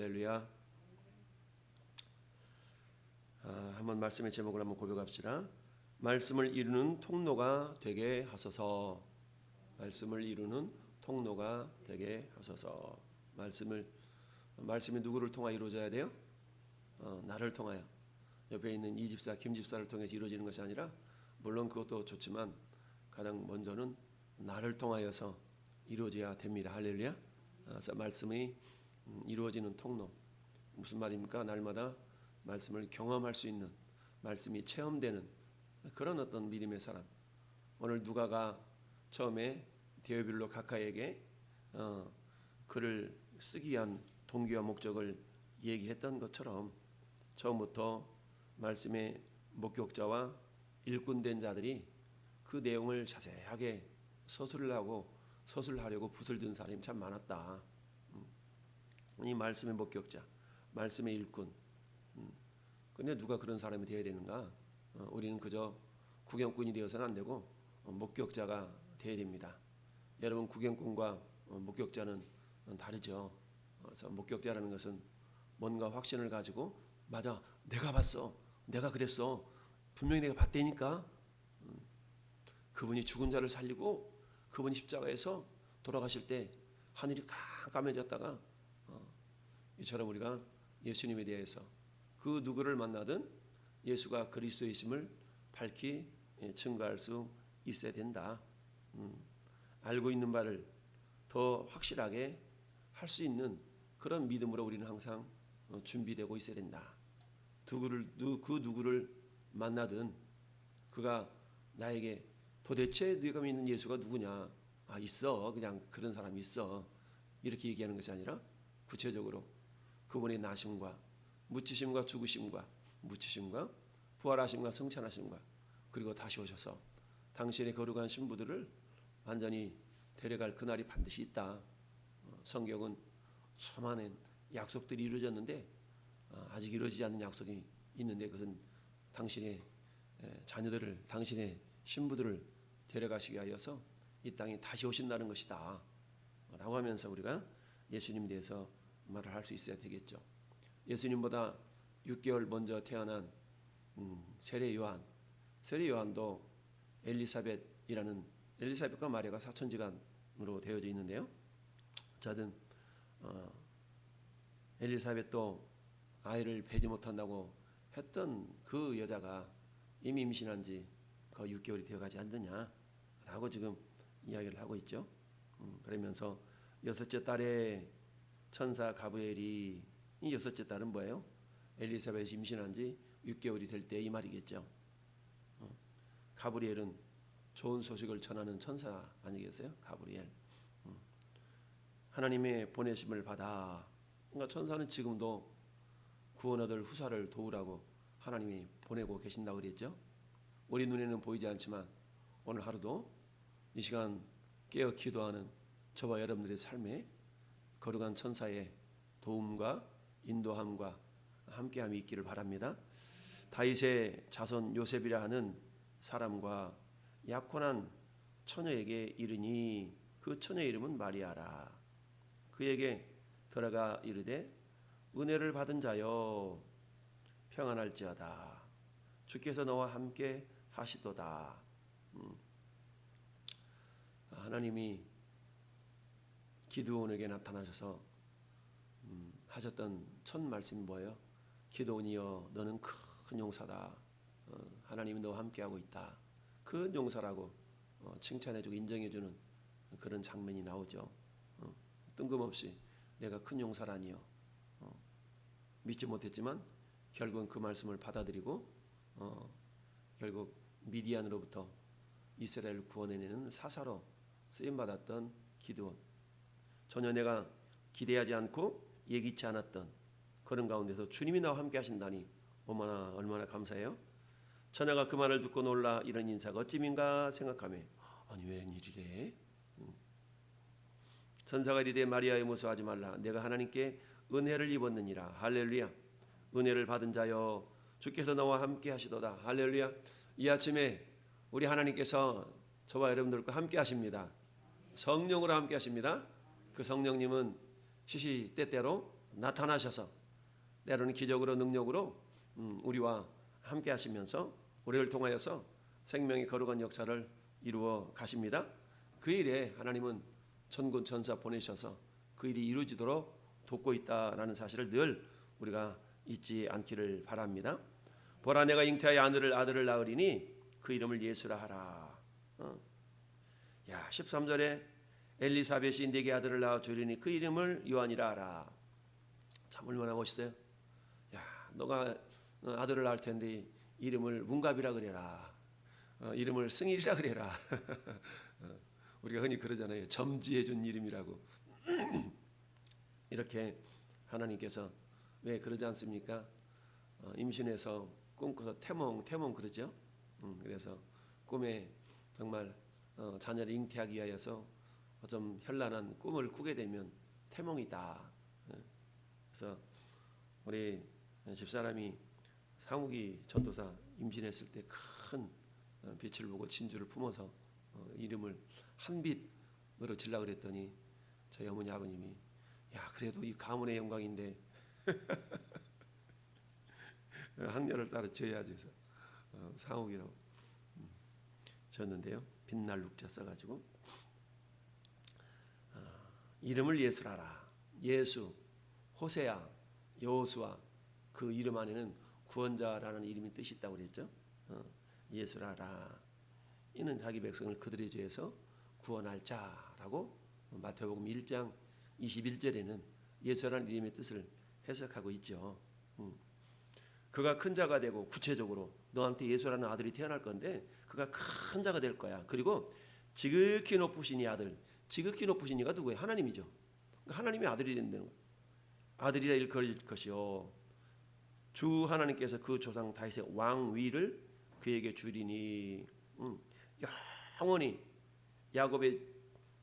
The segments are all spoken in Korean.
할렐루야. 아, 한번 말씀의 제목을 한번 고백합시다. 말씀을 이루는 통로가 되게 하소서. 말씀을 이루는 통로가 되게 하소서. 말씀을 말씀이 누구를 통하여 이루어져야 돼요? 어, 나를 통하여. 옆에 있는 이 집사, 김 집사를 통해서 이루어지는 것이 아니라 물론 그것도 좋지만 가장 먼저는 나를 통하여서 이루어져야 됩니다. 할렐루야. 아, 말씀이 음, 이루어지는 통로 무슨 말입니까? 날마다 말씀을 경험할 수 있는 말씀이 체험되는 그런 어떤 믿음의 사람. 오늘 누가가 처음에 데오빌로 가카에게 어, 글을 쓰기 위한 동기와 목적을 얘기했던 것처럼 처음부터 말씀의 목격자와 일꾼된 자들이 그 내용을 자세하게 서술을 하고 서술하려고 붓을 든 사람이 참 많았다. 음. 이 말씀의 목격자, 말씀의 일꾼. 음. 근데 누가 그런 사람이 되어야 되는가? 어, 우리는 그저 구경꾼이 되어서는 안 되고 어, 목격자가 되어야 됩니다. 여러분 구경꾼과 어, 목격자는 어, 다르죠. 어, 그래서 목격자라는 것은 뭔가 확신을 가지고 맞아, 내가 봤어, 내가 그랬어, 분명히 내가 봤다니까. 음. 그분이 죽은 자를 살리고 그분이 십자가에서 돌아가실 때 하늘이 깜깜해졌다가 어, 이처럼 우리가 예수님에 대해서 그 누구를 만나든 예수가 그리스도이심을 밝히 예, 증거할 수 있어야 된다. 음, 알고 있는 바를 더 확실하게 할 수 있는 그런 믿음으로 우리는 항상 어, 준비되고 있어야 된다. 누구를 누, 그 누구를 만나든 그가 나에게 도대체 네가 믿는 예수가 누구냐? 아 있어 그냥 그런 사람이 있어 이렇게 얘기하는 것이 아니라 구체적으로 그분의 나심과 묻히심과 죽으심과 묻히심과 부활하심과 성찬하심과 그리고 다시 오셔서 당신의 거룩한 신부들을 완전히 데려갈 그날이 반드시 있다. 어, 성경은 수많은 약속들이 이루어졌는데 어, 아직 이루어지지 않는 약속이 있는데 그것은 당신의 에, 자녀들을 당신의 신부들을 데려가시기 하여서 이 땅에 다시 오신다는 것이다. 라고 하면서 우리가 예수님에 대해서 말을 할 수 있어야 되겠죠. 예수님보다 6개월 먼저 태어난 음, 세례 요한, 세례 요한도 엘리사벳이라는 엘리사벳과 마리아가 사촌지간으로 되어져 있는데요. 자든 어, 엘리사벳도 아이를 배지 못한다고 했던 그 여자가 이미 임신한 지 거의 6개월이 되어가지 않느냐라고 지금 이야기를 하고 있죠. 음, 그러면서 여섯째 딸의 천사 가브엘이 이 여섯째 딸은 뭐예요? 엘리사벳이 임신한 지 6개월이 될 때 이 말이겠죠. 어, 가브리엘은 좋은 소식을 전하는 천사 아니겠어요? 가브리엘. 음, 하나님의 보내심을 받아. 그러니까 천사는 지금도 구원 얻을 후사를 도우라고 하나님이 보내고 계신다고 그랬죠. 우리 눈에는 보이지 않지만 오늘 하루도 이 시간 깨어 기도하는 저와 여러분들의 삶에 거룩한 천사의 도움과 인도함과 함께함이 있기를 바랍니다. 다윗의 자손 요셉이라 하는 사람과 약혼한 처녀에게 이르니 그 처녀의 이름은 마리아라. 그에게 들어가 이르되 은혜를 받은 자여 평안할지어다. 주께서 너와 함께 하시도다. 음. 하나님이 기드온에게 나타나셔서 음, 하셨던 첫 말씀이 뭐예요? 기드온이여 너는 큰 용사다. 어, 하나님이 너와 함께하고 있다. 큰 용사라고 어, 칭찬해주고 인정해주는 그런 장면이 나오죠. 어, 뜬금없이 내가 큰 용사라니요. 어, 믿지 못했지만 결국은 그 말씀을 받아들이고 어, 결국 미디안으로부터 이스라엘을 구원해내는 사사로 쓰임 받았던 기드온. 전혀 내가 기대하지 않고 예기치 않았던 그런 가운데서 주님이 나와 함께 하신다니 얼마나 얼마나 감사해요. 처녀가 그 말을 듣고 놀라 이런 인사가 어찌민가 생각하며 아니 웬일이래? 음. 천사가 이르되 마리아의 무서워하지 말라. 내가 하나님께 은혜를 입었느니라. 할렐루야. 은혜를 받은 자여 주께서 너와 함께 하시도다. 할렐루야. 이 아침에 우리 하나님께서 저와 여러분들과 함께 하십니다. 성령으로 함께 하십니다 그 성령님은 시시 때때로 나타나셔서 때로는 기적으로 능력으로 음, 우리와 함께 하시면서 우리를 통하여서 생명의 거룩한 역사를 이루어 가십니다. 그 일에 하나님은 천군 천사 보내셔서 그 일이 이루어지도록 돕고 있다라는 사실을 늘 우리가 잊지 않기를 바랍니다. 보라 내가 잉태하여 아들을 아들을 낳으리니 그 이름을 예수라 하라. 어. 야 13절에 엘리사벳이 내게 아들을 낳아 주리니 그 이름을 요한이라 하라. 참 얼마나 멋있어요. 야 너가 어, 아들을 낳을 텐데 이름을 문갑이라 그래라. 어, 이름을 승일이라 그래라. 어, 우리가 흔히 그러잖아요. 점지해 준 이름이라고. 이렇게 하나님께서 왜 그러지 않습니까? 어, 임신해서 꿈꿔서 태몽 태몽 그러죠. 음, 그래서 꿈에 정말 어, 자녀를 잉태하기 위하여서 좀 현란한 꿈을 꾸게 되면 태몽이다. 어, 그래서 우리 집사람이 상욱이 전도사 임신했을 때 큰 빛을 보고 진주를 품어서 어, 이름을 한빛으로 질라 그랬더니 저희 어머니 아버님이 야 그래도 이 가문의 영광인데. 학렬을 따라 지어야지 해서 어, 상욱이라고 음, 졌는데요. 빛날 룩자 써가지고. 어, 이름을 예수라라 예수 호세야 여호수아 그 이름 안에는 구원자라는 이름이 뜻이 있다고 그랬죠 어, 예수라라 이는 자기 백성을 그들의 죄에서 구원할 자라고 마태복음 1장 21절에는 예수라는 이름의 뜻을 해석하고 있죠. 음. 그가 큰 자가 되고 구체적으로 너한테 예수라는 아들이 태어날 건데 그가 큰 자가 될 거야. 그리고 지극히 높으신 이 아들, 지극히 높으신 이가 누구예요? 하나님이죠. 그러니까 하나님의 아들이 된다는 거예요. 아들이라 일컬을 것이요. 주 하나님께서 그 조상 다윗의 왕위를 그에게 주리니 음. 영원히 야곱의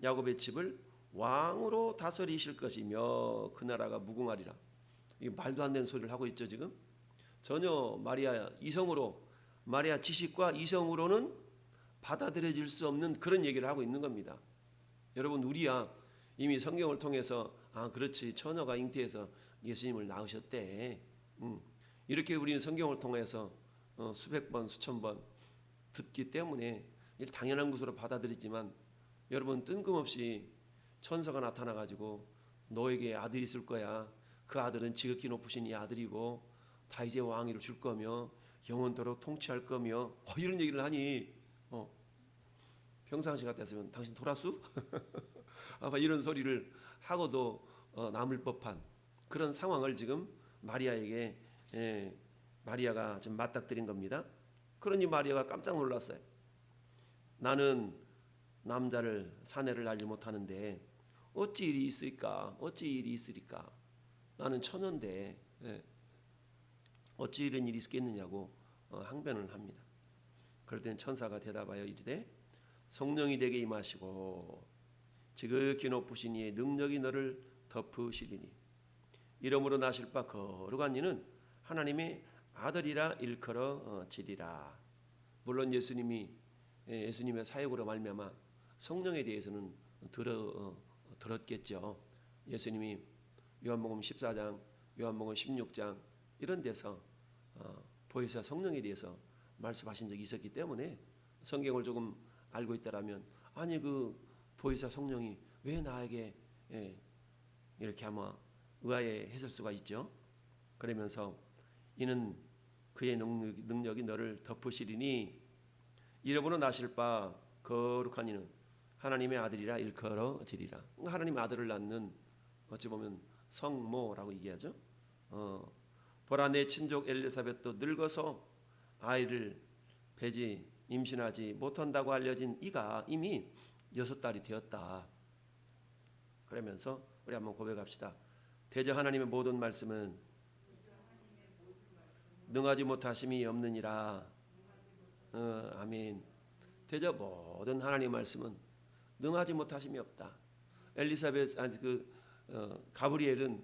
야곱의 집을 왕으로 다스리실 것이며 그 나라가 무궁하리라. 이게 말도 안 되는 소리를 하고 있죠 지금. 전혀 마리아 이성으로 마리아 지식과 이성으로는 받아들여질 수 없는 그런 얘기를 하고 있는 겁니다. 여러분 우리야 이미 성경을 통해서 아 그렇지 처녀가 잉태해서 예수님을 낳으셨대. 음, 이렇게 우리는 성경을 통해서 어, 수백 번 수천 번 듣기 때문에 당연한 것으로 받아들이지만 여러분 뜬금없이 천사가 나타나 가지고 너에게 아들이 있을 거야. 그 아들은 지극히 높으신 이 아들이고 다이제 왕위를 줄 거며 영원토록 통치할 거며 어, 이런 얘기를 하니 어, 평상시 같았으면 당신 돌았수? 아마 이런 소리를 하고도 어, 남을 법한 그런 상황을 지금 마리아에게 예, 마리아가 좀 맞닥뜨린 겁니다. 그러니 마리아가 깜짝 놀랐어요. 나는 남자를 사내를 알지 못하는데 어찌 일이 있을까? 어찌 일이 있으리까? 나는 처녀인데 예. 어찌 이런 일이 있겠느냐고 어, 항변을 합니다. 그럴 때는 천사가 대답하여 이르되 성령이 내게 임하시고 지극히 높으신 이의 능력이 너를 덮으시리니 이름으로 나실 바 거룩한 이는 하나님의 아들이라 일컬어 어, 지리라. 물론 예수님이 예, 예수님의 사역으로 말미암아 성령에 대해서는 들어 어, 들었겠죠. 예수님이 요한복음 14장, 요한복음 16장 이런 데서 어, 보혜사 성령에 대해서 말씀하신 적이 있었기 때문에 성경을 조금 알고 있다라면 아니 그 보혜사 성령이 왜 나에게 예, 이렇게 아마 의아해 했을 수가 있죠. 그러면서 이는 그의 능력, 능력이 너를 덮으시리니 이러므로 나실 바 거룩한 이는 하나님의 아들이라 일컬어지리라. 하나님의 아들을 낳는 어찌 보면 성모라고 얘기하죠. 어, 보라 내 친족 엘리사벳도 늙어서 아이를 배지 임신하지 못한다고 알려진 이가 이미 여섯 달이 되었다. 그러면서 우리 한번 고백합시다. 대저 하나님의 모든 말씀은 능하지 못하심이 없느니라. 어, 아멘. 대저 모든 하나님 말씀은 능하지 못하심이 없다. 엘리사벳 아니 그 어, 가브리엘은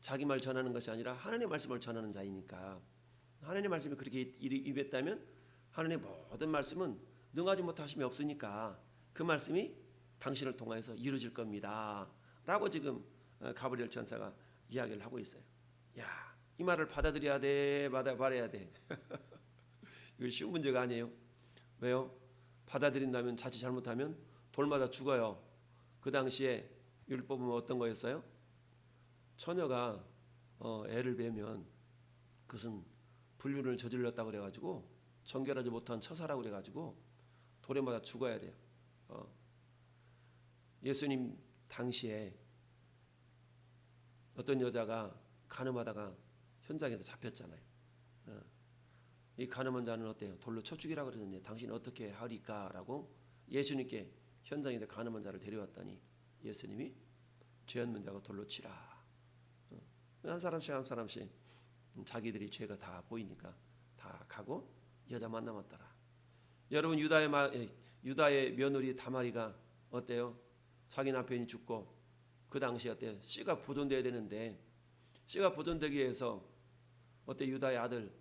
자기 말 전하는 것이 아니라 하나님의 말씀을 전하는 자이니까 하나님의 말씀이 그렇게 입했다면 하나님의 모든 말씀은 능하지 못하심이 없으니까 그 말씀이 당신을 통하여서 이루어질 겁니다. 라고 지금 어, 가브리엘 천사가 이야기를 하고 있어요. 야, 이 말을 받아들여야 돼, 받아 말해야 돼. 이거 쉬운 문제가 아니에요. 왜요? 받아들인다면 자칫 잘못하면 돌마다 죽어요. 그 당시에 율법은 어떤 거였어요? 처녀가 어, 애를 베면 그것은 불륜을 저질렀다 그래가지고 정결하지 못한 처사라고 그래가지고 돌에 맞아 죽어야 돼요. 어. 예수님 당시에 어떤 여자가 가늠하다가 현장에서 잡혔잖아요. 어. 이 가늠한 자는 어때요? 돌로 쳐 죽이라 그러는데 당신은 어떻게 하리까라고 예수님께 현장에 가늠한 자를 데려왔더니 예수님이 죄 없는 자가 돌로 치라. 어. 한 사람씩 한 사람씩 자기들이 죄가 다 보이니까 다 가고 여자 만남았더라. 여러분 유다의 마, 에, 유다의 며느리 다마리가 어때요? 자기 남편이 죽고 그 당시 어때 씨가 보존돼야 되는데 씨가 보존되기 위해서 어때 유다의 아들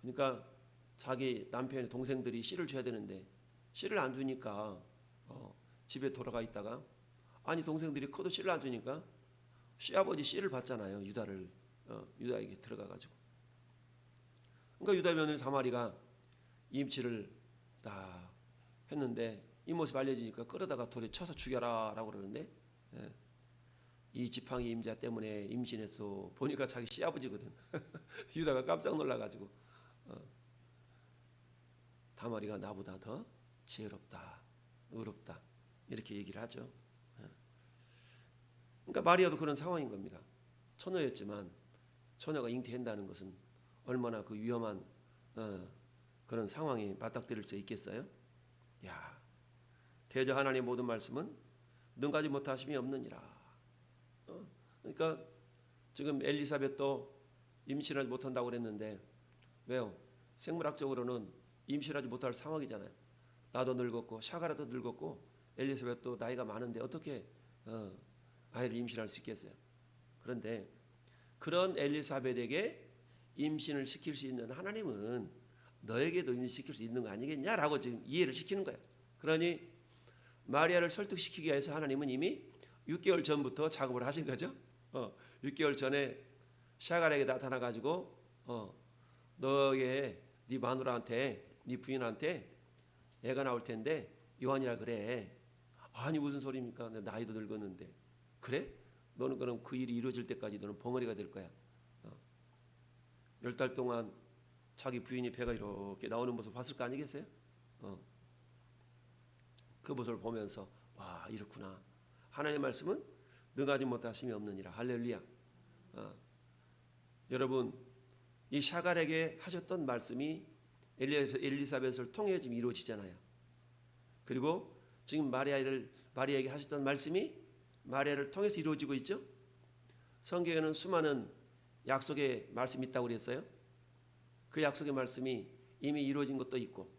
그러니까 자기 남편의 동생들이 씨를 줘야 되는데 씨를 안 주니까 어, 집에 돌아가 있다가 아니 동생들이 커도 씨를 안 주니까 시아버지 씨를 받잖아요 유다를 어, 유다에게 들어가 가지고 그러니까 유다 며느리 사마리가 임치를 다 했는데 이 모습 알려지니까 끌어다가 돌에 쳐서 죽여라라고 그러는데 예. 이 지팡이 임자 때문에 임신해서 보니까 자기 시아버지거든. 유다가 깜짝 놀라가지고 어. 다마리가 나보다 더 지혜롭다, 의롭다 이렇게 얘기를 하죠. 예. 그러니까 마리아도 그런 상황인 겁니다. 처녀였지만 처녀가 잉태한다는 것은 얼마나 그 위험한 어, 그런 상황이 맞닥뜨릴 수 있겠어요? 야, 대저 하나님의 모든 말씀은 능가지 못하심이 없느니라. 어? 그러니까 지금 엘리사벳도 임신하지 못한다고 그랬는데 왜요? 생물학적으로는 임신하지 못할 상황이잖아요. 나도 늙었고 샤가라도 늙었고 엘리사벳도 나이가 많은데 어떻게 어, 아이를 임신할 수 있겠어요? 그런데 그런 엘리사벳에게 임신을 시킬 수 있는 하나님은 너에게도 임신시킬 수 있는 거 아니겠냐라고 지금 이해를 시키는 거예요. 그러니 마리아를 설득시키기 위해서 하나님은 이미 6개월 전부터 작업을 하신 거죠. 어, 6개월 전에 샤갈에게 나타나 가지고 어, 너의 네 마누라한테 네 부인한테 애가 나올 텐데 요한이라 그래. 아니 무슨 소리입니까? 내 나이도 늙었는데 그래? 너는 그럼 그 일이 이루어질 때까지 너는 벙어리가 될 거야. 어. 열달 동안 자기 부인이 배가 이렇게 나오는 모습 봤을 거 아니겠어요? 어. 그 모습을 보면서 와 이렇구나. 하나님의 말씀은 능하지 못하심이 없느니라. 할렐루야. 어. 여러분 이 샤갈에게 하셨던 말씀이 엘리사벳을 통해 지금 이루어지잖아요. 그리고 지금 마리아를 마리아에게 하셨던 말씀이 마리아를 통해서 이루어지고 있죠. 성경에는 수많은 약속의 말씀이 있다고 그랬어요. 그 약속의 말씀이 이미 이루어진 것도 있고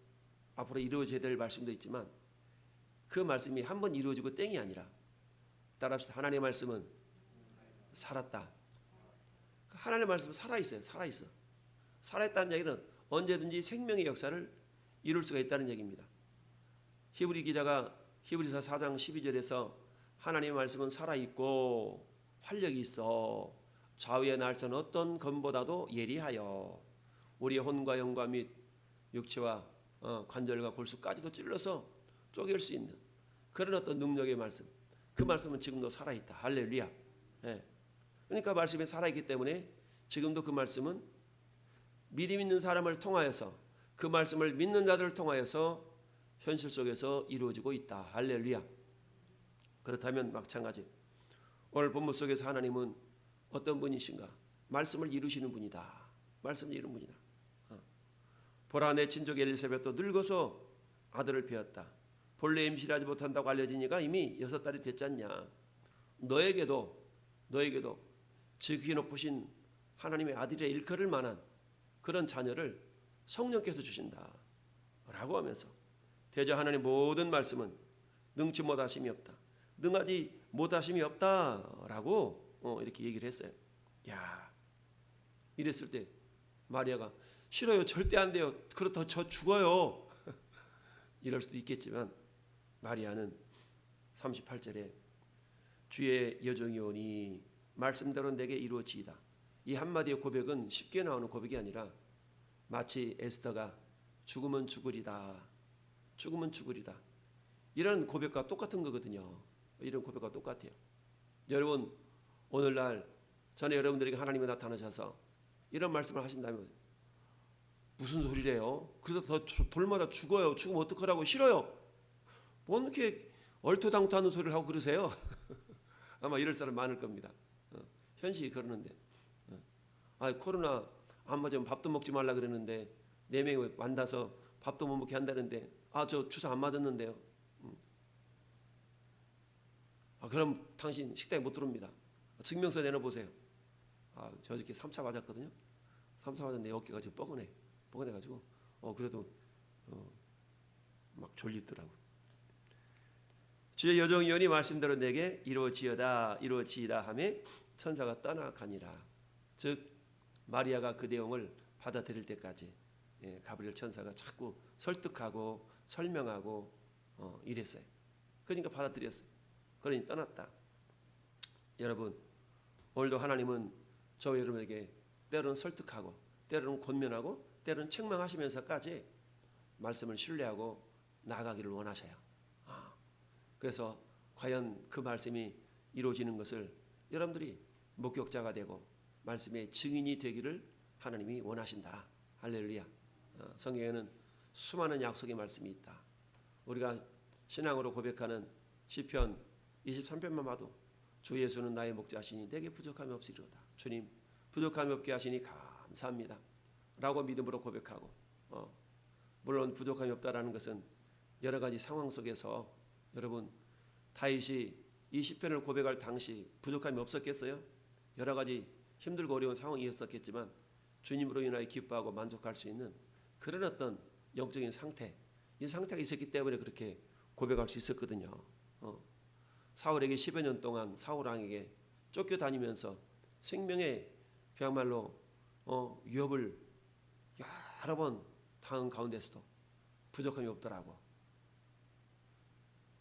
앞으로 이루어져야 될 말씀도 있지만 그 말씀이 한 번 이루어지고 땡이 아니라 따라합시다. 하나님의 말씀은 살았다. 그 하나님의 말씀은 살아 있어요. 살아 있어. 살아 있다는 얘기는 언제든지 생명의 역사를 이룰 수가 있다는 얘기입니다. 히브리 기자가 히브리서 4장 12절에서 하나님의 말씀은 살아 있고 활력이 있어 좌우의 날선 어떤 검보다도 예리하여 우리의 혼과 영과 및 육체와 어, 관절과 골수까지도 찔러서 쪼갤 수 있는 그런 어떤 능력의 말씀. 그 말씀은 지금도 살아 있다. 할렐루야. 예. 그러니까 말씀이 살아 있기 때문에 지금도 그 말씀은 믿음 있는 사람을 통하여서 그 말씀을 믿는 자들을 통하여서 현실 속에서 이루어지고 있다. 할렐루야. 그렇다면 마찬가지. 오늘 본문 속에서 하나님은 어떤 분이신가? 말씀을 이루시는 분이다. 말씀을 이루는 분이다. 어. 보라 내 친족 엘리사벳도 늙어서 아들을 배었다. 본래 임신하지 못한다고 알려지니까 이미 여섯 달이 됐잖냐. 너에게도 너에게도 지극히 높으신 하나님의 아들의 일컬을 만한 그런 자녀를 성령께서 주신다. 라고 하면서 대저 하나님 모든 말씀은 능치 못하심이 없다. 능하지 못하심이 없다라고 어, 이렇게 얘기를 했어요. 야, 이랬을 때 마리아가 싫어요, 절대 안 돼요. 그렇다 저 죽어요. 이럴 수도 있겠지만 마리아는 38절에 주의 여종이 오니 말씀대로 내게 이루어지이다. 이 한마디의 고백은 쉽게 나오는 고백이 아니라 마치 에스더가 죽으면 죽으리다. 죽으면 죽으리다. 이런 고백과 똑같은 거거든요. 이런 고백과 똑같아요. 여러분 오늘날 전에 여러분들에게 하나님이 나타나셔서 이런 말씀을 하신다면 무슨 소리래요? 그래서 더 주- 돌마다 죽어요. 죽으면 어떡하라고 싫어요. 뭔 이렇게 얼토당토하는 소리를 하고 그러세요? 아마 이럴 사람 많을 겁니다. 어, 현실이 그러는데, 어. 아 코로나 안 맞으면 밥도 먹지 말라 그러는데 네 명이 만나서 밥도 못 먹게 한다는데 아 저 주사 안 맞았는데요. 음. 아 그럼 당신 식당에 못 들어옵니다. 증명서 내놔 보세요. 아, 저 어저께 3차 맞았거든요. 3차 맞았는데 어깨가 지금 뻐근해. 뻐근해가지고, 어, 그래도, 어, 막 졸리더라고. 주의 여정위원이 말씀대로 내게 이루어지어다, 이루어지이다 하매 천사가 떠나가니라. 즉, 마리아가 그 내용을 받아들일 때까지 예, 가브리엘 천사가 자꾸 설득하고 설명하고 어, 이랬어요. 그러니까 받아들였어요. 그러니 떠났다. 여러분, 오늘도 하나님은 저와 여러분에게 때로는 설득하고 때로는 권면하고 때로는 책망하시면서까지 말씀을 신뢰하고 나가기를 원하셔요. 아, 그래서 과연 그 말씀이 이루어지는 것을 여러분들이 목격자가 되고 말씀의 증인이 되기를 하나님이 원하신다. 할렐루야. 어, 성경에는 수많은 약속의 말씀이 있다. 우리가 신앙으로 고백하는 시편 23편만 봐도 주 예수는 나의 목자시니 내게 부족함이 없으리로다. 주님 부족함이 없게 하시니 감사합니다. 라고 믿음으로 고백하고 어, 물론 부족함이 없다라는 것은 여러 가지 상황 속에서 여러분 다윗이 이 시편을 고백할 당시 부족함이 없었겠어요? 여러 가지 힘들고 어려운 상황이었었겠지만 주님으로 인하여 기뻐하고 만족할 수 있는 그런 어떤 영적인 상태 이 상태가 있었기 때문에 그렇게 고백할 수 있었거든요. 어. 사울에게 10여 년 동안 사울 왕에게 쫓겨다니면서 생명의 그야말로 어, 위협을 여러 번 당한 가운데서도 부족함이 없더라고.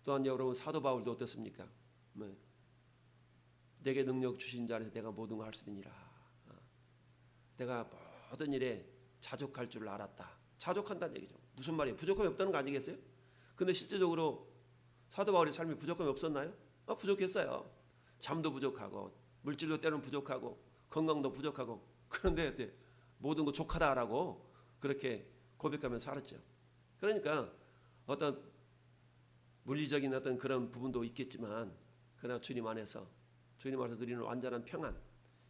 또한 여러분 사도 바울도 어떻습니까? 뭐, 내게 능력 주신 자에서 내가 모든 걸 할 수 있느니라. 어. 내가 모든 일에 자족할 줄 알았다. 자족한다는 얘기죠. 무슨 말이에요? 부족함이 없다는 거 아니겠어요? 근데 실제적으로 사도 바울의 삶이 부족함이 없었나요? 아, 부족했어요. 잠도 부족하고 물질도 때로는 부족하고 건강도 부족하고 그런데 네, 모든 거 족하다라고 그렇게 고백하면서 살았죠. 그러니까 어떤 물리적인 어떤 그런 부분도 있겠지만 그러나 주님 안에서 주님 안에서 누리는 완전한 평안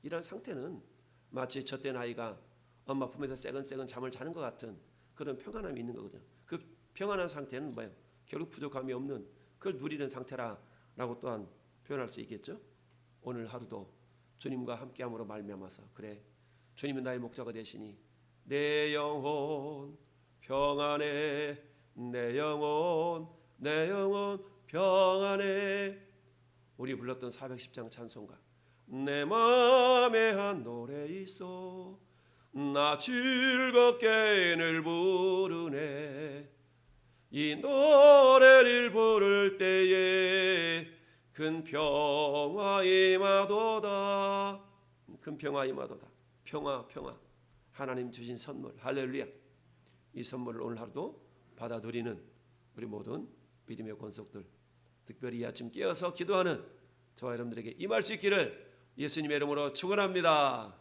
이런 상태는 마치 젖된 아이가 엄마 품에서 새근새근 잠을 자는 것 같은 그런 평안함이 있는 거거든요. 그 평안한 상태는 뭐예요? 결국 부족함이 없는 그걸 누리는 상태라라고 또한 표현할 수 있겠죠. 오늘 하루도 주님과 함께함으로 말미암아서 그래 주님은 나의 목자가 되시니 내 영혼 평안해 내 영혼 내 영혼 평안해 우리 불렀던 410장 찬송가. 내 마음에 한 노래 있어. 나 즐겁게 늘 부르네. 이 노래를 부를 때에 큰 평화 임하도다. 큰 평화 임하도다 평화 평화. 하나님 주신 선물 할렐루야. 이 선물을 오늘 하루도 받아들이는 우리 모든 믿음의 권속들 특별히 이 아침 깨어서 기도하는 저와 여러분들에게 임할 수 있기를 예수님의 이름으로 축원합니다